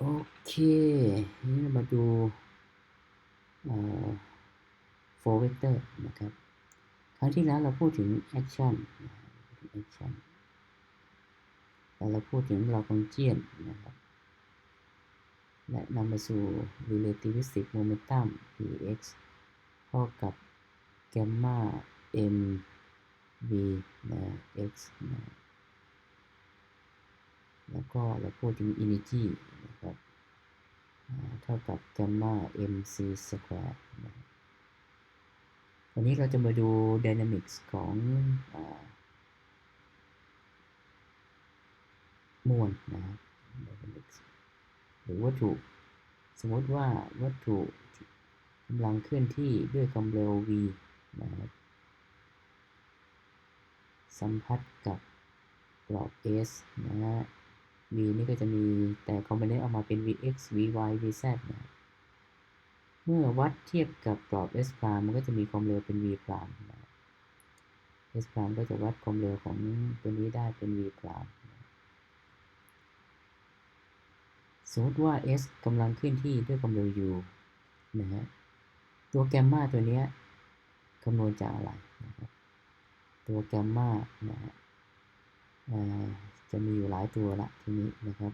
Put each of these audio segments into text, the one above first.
โอเค นี่เรามาดูโฟเวกเตอร์นะครับ ครั้งที่แล้วเราพูดถึง action นะครับ action แล้วเราพูดถึงลากองเจียนนะครับ และนำมาสู่ relativistic momentum px เท่ากับ gamma m v นะ x นะแล้วก็เราพูดถึง energy เท่ากับ gamma mc square นะวันนี้เราจะมาดู dynamics ของมวลนะครับหรือวัตถุ สมมติว่าวัตถุกำลังเคลื่อนที่ด้วยความเร็ว v นะครับสัมพัทธ์กับกรอบ s นะฮะ v นี่ก็จะมีแต่คอมโพเนนต์ออกมาเป็น vx vy vz นะเมื่อวัดเทียบกับกรอบ s พรามมันก็จะมีความเร็วเป็น v พรามนะ s พรามก็จะวัดความเร็วของตัวนี้ได้เป็น v พรามสมมติว่า s กำลังเคลื่อนที่ด้วยความเร็ว u นะฮะตัวแกมมาตัวนี้คำนวณจากอะไรนะครับตัวแกมมานะฮะ จะมีอยู่หลายตัวละทีนี้นะครับ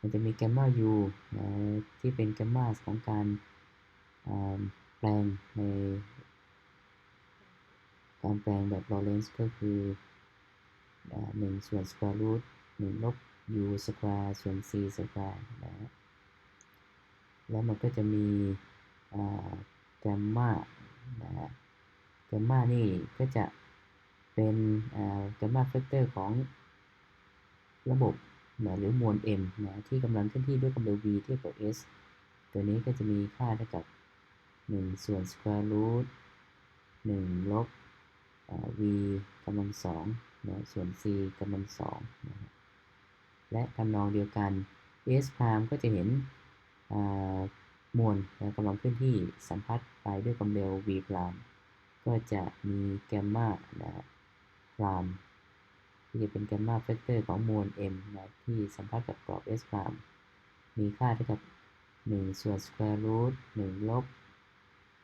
มันจะมีแกมมา u นะที่เป็นแกมมาของการแปลงใน การแปลงแบบลอเรนซ์ก็คือหนึ่งส่วนสแควร์รูทหนึ่งลบ u สแควร์ส่วน c สแควร์นะแล้วมันก็จะมีแกมมานะแกมมานี่ก็จะเป็นแกมมาแฟกเตอร์ของ ระบบนะหรือมวล m นะที่กำลังเคลื่อนที่ด้วยความเร็ว v เทียบกับ s ตัวนี้ก็จะมีค่าเท่ากับ 1 ส่วน square root 1ลบ v กำลัง2นะส่วน c กำลัง2นะและทำนองเดียวกัน s prime ก็จะเห็นมวลกำลังเคลื่อนที่สัมพัทธ์ไปด้วยความเร็ว v prime ก็จะมีแกมมานะพราม ที่จะเป็นแกมมาแฟกเตอร์ของมวล m นะที่สัมพัทธ์กับกรอบ s พรามมีค่าเท่ากับ 1 ส่วน square root 1 ลบ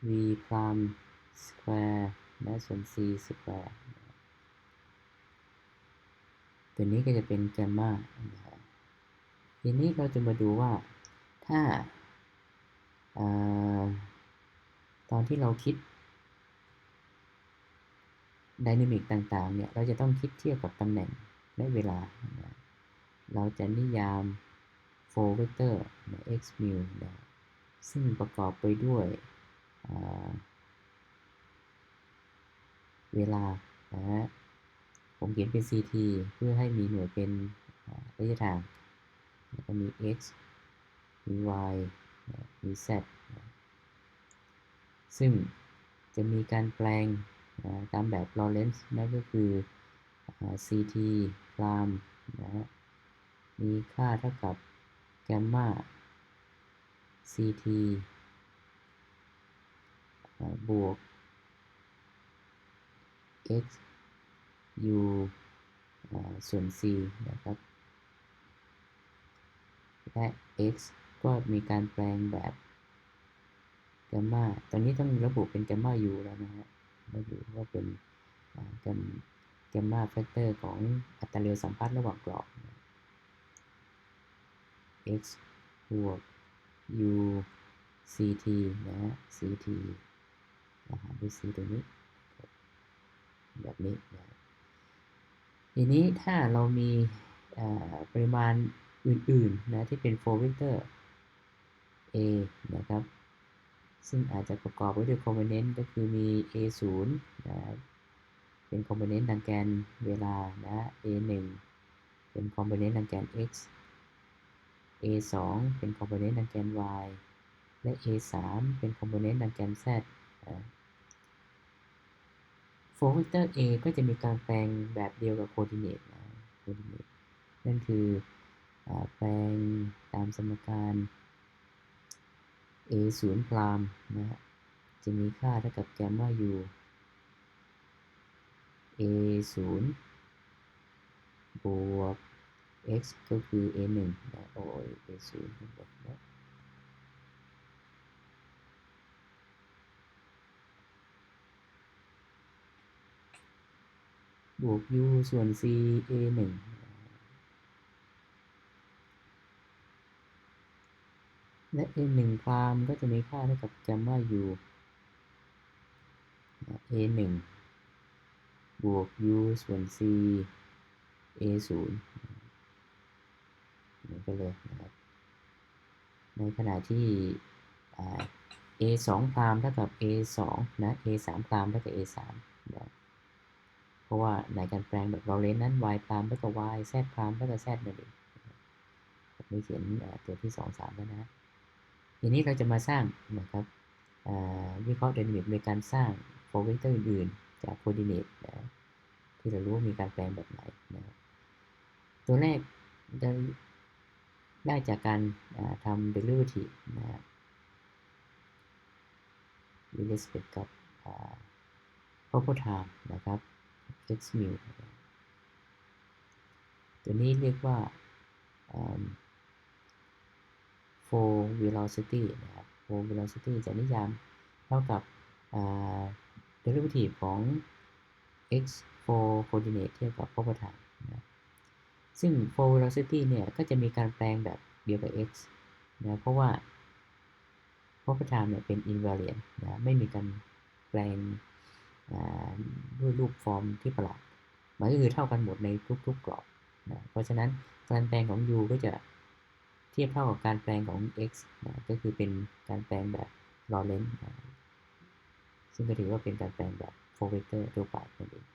v พราม square และส่วน c square ตัวนี้ก็จะเป็นแกมมาทีนี้เราจะมาดูว่าถ้า ตอนที่เราคิด ดินามิกต่างๆเนี่ยเราจะต้องคิดเทียบกับตำแหน่งและเวลา เราจะนิยาม4 vector x mu ซึ่งประกอบไปด้วยเวลานะผมเขียนเป็น ct เพื่อให้มีหน่วยเป็นระยะทางแล้วก็มี x มี y มี z ซึ่งจะมีการแปลง ตามแบบลอเรนซ์นั่นก็คือ ct พรามนะมีค่าเท่ากับแกมมา ct บวก x u ส่วน c นะครับ และ x ก็มีการแปลงแบบแกมมาตอนนี้ต้องระบุเป็นแกมมา u แล้วนะฮะ ระบุว่าเป็นแกมแกมมาแฟกเตอร์ของอัตราเร็วสัมพัทธ์ระหว่างกรอบ x บวก u ct นะฮะ ct รหัสด้วย c ตัวนี้ แบบนี้นะทีนี้ถ้าเรามีปริมาณอื่นๆนะที่เป็น 4 vector a นะครับ ซึ่งอาจจะประกอบไว้ด้วยคอมโพเนนต์ก็คือมี a 0 นะเป็นคอมโพเนนต์ทางแกนเวลานะ a 1 เป็นคอมโพเนนต์ทางแกน x a 2 เป็นคอมโพเนนต์ทางแกน y และ a 3 เป็นคอมโพเนนต์ทางแกน z นะ4 vector a ก็จะมีการแปลงแบบเดียวกับ coordinate นะ coordinate นั่นคืออแปลงตามสมการ a 0พรามนะฮะจะมีค่าเท่ากับแกมมา u a 0บวก x ก็คือ a 1นะโอ้ย a 0บวกนะบวก u ส่วน c a 1 และ a หนึ่งพรามก็จะมีค่าเท่ากับแกมมา u a หนึ่งบวก u ส่วน c a ศูนย์นี่ก็เลยนะครับ ในขณะที่ a 2พรามเท่ากับ a 2นะ a 3พรามเท่ากับ a 3นะเพราะว่าในการแปลงแบบเราเลนนั้น y พรามเท่ากับ y z พรามเท่ากับ z นั่นเองผมไม่เขียนตัวที่ 2 3 แล้วนะ ทีนี้เราจะมาสร้างนะครับวิเคราะห์ไดนามิกโดยการสร้างโฟเวกเตอร์อื่นๆจากโคดิเนตนะที่เรารู้มีการแปลงแบบไหนนะครับตัวแรกจะได้จากการทำ derivative นะครับ with respect กับ proper time นะครับ x mu ตัวนี้เรียกว่า flow velocity นะครับ flow velocity จะนิยามเท่ากับ derivative ของ x flow coordinate เทียบกับ proper time นะซึ่ง flow velocity เนี่ย ก็จะมีการแปลงแบบเดียวกับ x นะเพราะว่า proper time เนี่ยเป็น invariant นะไม่มีการแปลงด้วยรูปฟอร์มที่ประหลาดมันก็คือเท่ากันหมดในทุกๆกรอบนะเพราะฉะนั้นการแปลงของ u ก็จะ เทียบเท่ากับการแปลงของ x นะก็คือเป็นการแปลงแบบลอเรนต์ซึ่งก็ถือว่าเป็นการแปลงแบบ4 vector ทั่วไปนั่นเอง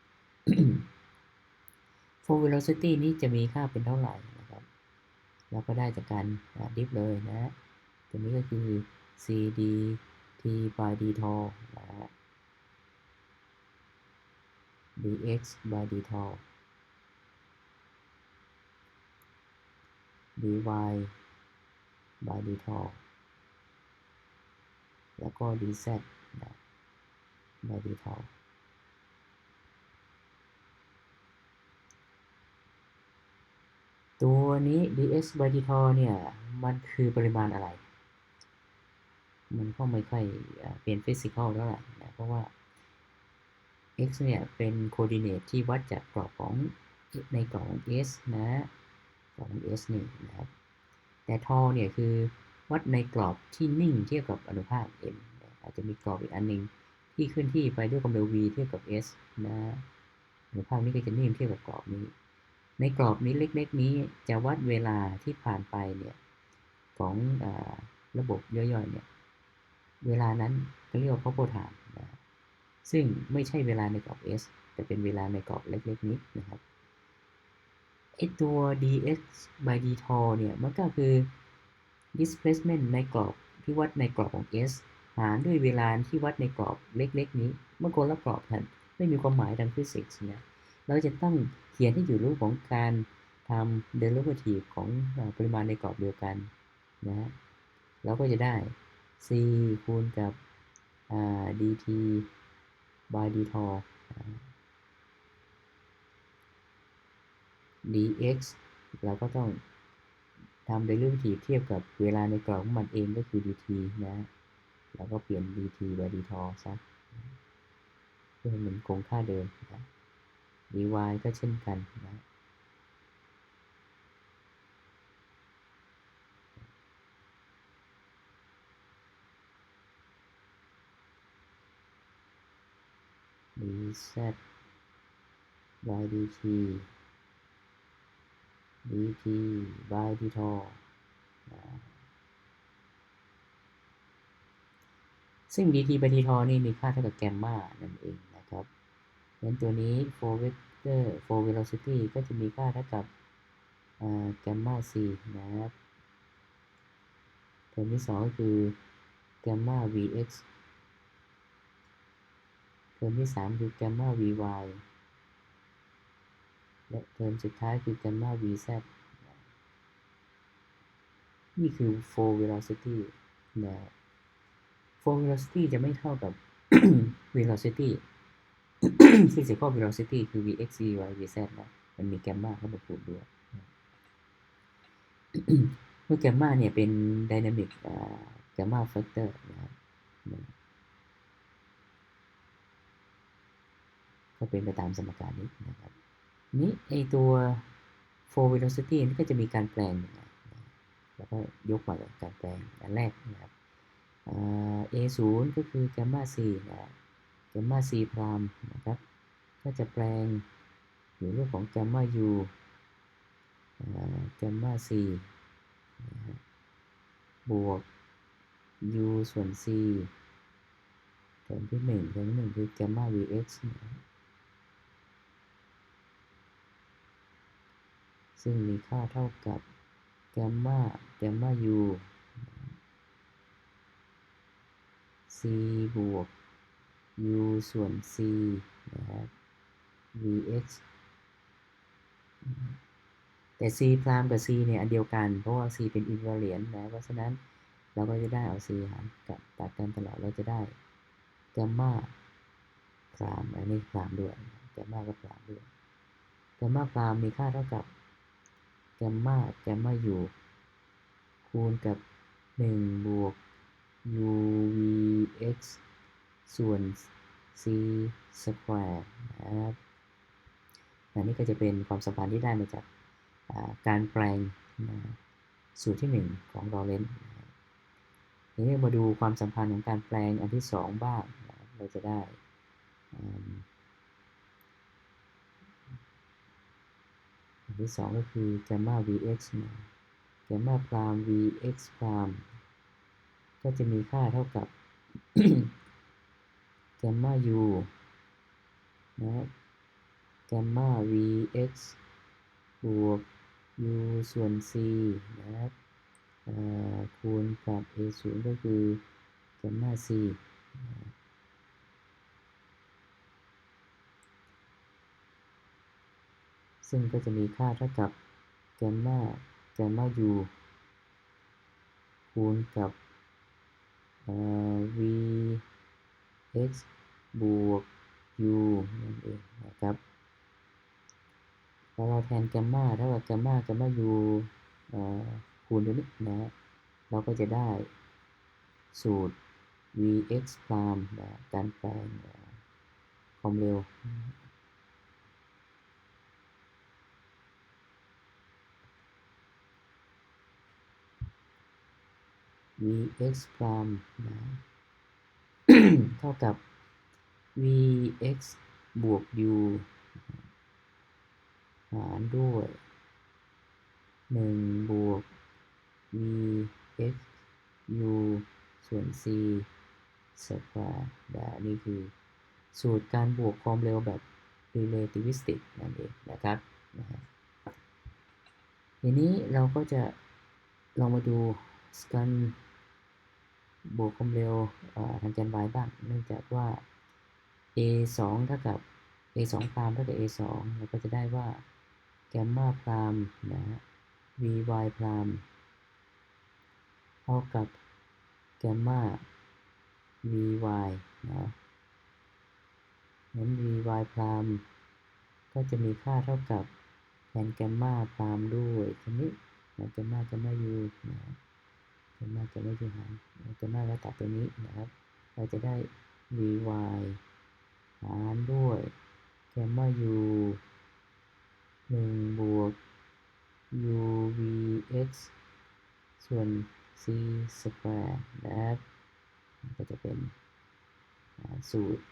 4 velocity นี้จะมีค่าเป็นเท่าไหร่นะครับ เราก็ได้จากการดิฟเลยนะตัวนี้ก็คือ cd t by d tau นะฮะ dx by d tau dy by d tau แล้วก็ dz นะ by d tau ตัวนี้ dx by d tau เนี่ย มันคือปริมาณอะไร มันก็ไม่ค่อยเป็นฟิสิกอลเท่าไหร่นะเพราะว่า x เนี่ย เป็นโคดิเนตที่วัดจากกรอบของในกรอบของ s นะกรอบของ s นี่นะครับ แต่ทอเนี่ยคือวัดในกรอบที่นิ่งเทียบกับอนุภาค m อาจจะมีกรอบอีกอันหนึ่งที่เคลื่อนที่ไปด้วยความเร็ว v เทียบกับ s นะอนุภาคนี้ก็จะนิ่งเทียบกับกรอบนี้ ในกรอบนี้เล็กๆ นี้จะวัดเวลาที่ผ่านไปเนี่ยของอระบบย่อยๆเนี่ยเวลานั้นก็เรียกว่า proper time นะซึ่งไม่ใช่เวลาในกรอบ s แต่เป็นเวลาในกรอบเล็กๆ นี้นะครับ ไอตัว dx by dt เนี่ยมันก็คือ displacement ในกรอบที่วัดในกรอบของ s หารด้วยเวลาที่วัดในกรอบเล็กๆ นี้เมื่อคนละกรอบกันไม่มีความหมายทางฟิสิกส์นะเราจะต้องเขียนให้อยู่รูปของการทำ derivative ของปริมาณในกรอบเดียวกันนะเราก็จะได้ c คูณกับ dt by dt dx เราก็ต้องทำ derivative เทียบกับเวลาในกรอบของมันเองก็คือ dt นะ แล้วก็เปลี่ยน dt by d tau ซะเพื่อให้มันคงค่าเดิมนะ dy ก็เช่นกันนะ dz by dt dt by d tau ซึ่ง dt by d tau นี่มีค่าเท่ากับแกมมานั่นเองนะครับงั้นตัวนี้4 vector 4 velocity ก็จะมีค่าเท่ากับแกมมา c นะครับเทอมที่2ก็คือแกมมา vx เทอมที่3คือแกมมา vy และเทอมสุดท้ายคือแกมมา vz นี่คือ4 velocity นะ4 velocity จะไม่เท่ากับ velocity physical velocity คือ vx vy vz นะมันมีแกมมาเข้ามาพูดด้วย เมื่อแกมมาเนี่ยเป็น dynamic แกมมาแฟกเตอร์นะครับก็เป็นไปตามสมการนี้นะครับ นี้ไอตัว for velocity นี่ก็จะมีการแปลงยังไงแล้วก็ยกมาเลยการแปลงอันแรกนะครับ a 0ก็คือแกมมา c นะแกมมา c พรามนะครับ ก็จะแปลงอยู่รูปของแกมมา u แกมมา c บวก u ส่วน c เทอมที่1เทอมที่1คือแกมมา vx นะ ซึ่งมีค่าเท่ากับแกมมาแกมมา u c บวก u ส่วน c นะครับ vx แต่ c พรามกับ c เนี่ย อันเดียวกัน เพราะว่า c เป็นอินวาเลียนนะ เพราะฉะนั้นเราก็จะได้เอา c หารกับตัดกันตลอด เราจะได้แกมมาพรามอันนี้พรามด้วยแกมมาก็พรามด้วยแกมมาพรามมีค่าเท่ากับ แกมมาแกมมา u คูณกับ 1 บวก uvx ส่วน c square นะครับอันนี้ก็จะเป็นความสัมพันธ์ที่ได้มาจากการแปลงสูตรที่ 1 ของรอเลนทีนี้มาดูความสัมพันธ์ของการแปลงอันที่ 2 บ้าง เราจะได้ อันที่2ก็คือแกมมา vx แกมมาพราม vx พรามก็จะมีค่าเท่ากับแกมมา u นะแกมมา vx บวก u ส่วน c นะครับคูณกับ a 0ก็คือแกมมา c ซึ่งก็จะมีค่าเท่ากับแกมมาแกมมา u คูณกับ v x บวก u นั่นเองนะครับแล้วเราแทนแกมมาเท่ากับแกมมาแกมมา u คูณตัวนี้นะ เราก็จะได้สูตร vx พรามนะการแปลงความเร็ว vx พรามนะเท่ากับ vx บวก u หารด้วย 1 บวก vx u ส่วน c สแควร์นี่คือ สูตรการบวกความเร็วแบบ relativistic นั่นเองนะครับนะทีนี้เราก็จะลองมาดูการ บวกความเร็วทางแกน y บ้าง เนื่องจากว่า a 2เท่ากับ a 2พรามเท่ากับ a 2เราก็จะได้ว่าแกมมาพรามนะ vy พรามเท่ากับแกมมา vy นะงั้น vy พรามก็จะมีค่าเท่ากับแทนแกมมาพรามด้วยทีนี้แกมมาแกมมา u นะ แกมมาแกมมา u หารแกมมาแล้วตัดตัวนี้นะครับ เราจะได้ vy หารด้วยแกมมา u 1บวก uvx ส่วน c square นะครับก็จะเป็นสูตร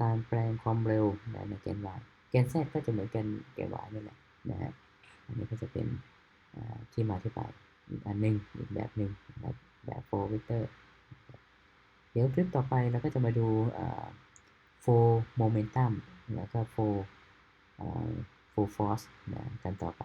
การแปลงความเร็วในแกน y แกน z ก็จะเหมือนกันแกน y นี่แหละนะฮะอันนี้ก็จะเป็นที่มาที่ไป อีกอันหนึ่งอีกแบบหนึ่งแบบแบบโฟวิเตอร์เดี๋ยวคลิปต่อไปเราก็จะมาดู4 momentum แล้วก็โฟโฟฟอสต์กันต่อไป